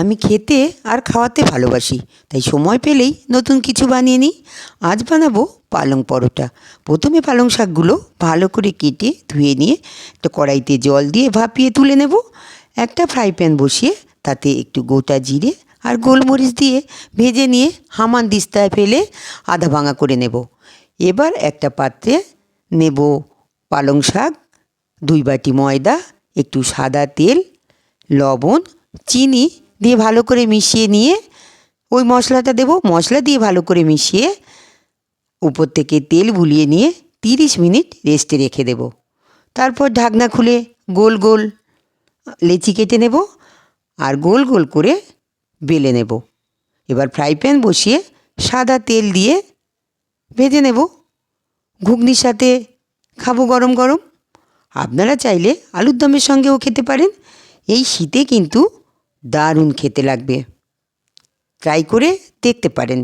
আমি খেতে আর খাওয়াতে ভালোবাসি, তাই সময় পেলেই নতুন কিছু বানিয়ে নিই। আজ বানাবো পালং পরোটা। প্রথমে পালং শাকগুলো ভালো করে কেটে ধুয়ে নিয়ে একটা কড়াইতে জল দিয়ে ভাপিয়ে তুলে নেব। একটা ফ্রাই প্যান বসিয়ে তাতে একটু গোটা জিরে আর গোলমরিচ দিয়ে ভেজে নিয়ে হামান দিস্তায় ফেলে আধা ভাঙা করে নেব। এবার একটা পাত্রে নেব পালং শাক, দুই বাটি ময়দা, একটু সাদা তেল, লবণ, চিনি দিয়ে ভালো করে মিশিয়ে নিয়ে ওই মশলাটা দেবো। মশলা দিয়ে ভালো করে মিশিয়ে উপর থেকে তেল বুলিয়ে নিয়ে তিরিশ মিনিট রেস্টে রেখে দেব। তারপর ঢাকনা খুলে গোল গোল লেচি কেটে নেব আর গোল গোল করে বেলে নেব। এবার ফ্রাই প্যান বসিয়ে সাদা তেল দিয়ে ভেজে নেব। ঘুগনির সাথে খাব গরম গরম। আপনারা চাইলে আলুর দমের সঙ্গেও খেতে পারেন। এই শীতে কিন্তু দারুণ খেতে লাগবে। ট্রাই করে দেখতে পারেন।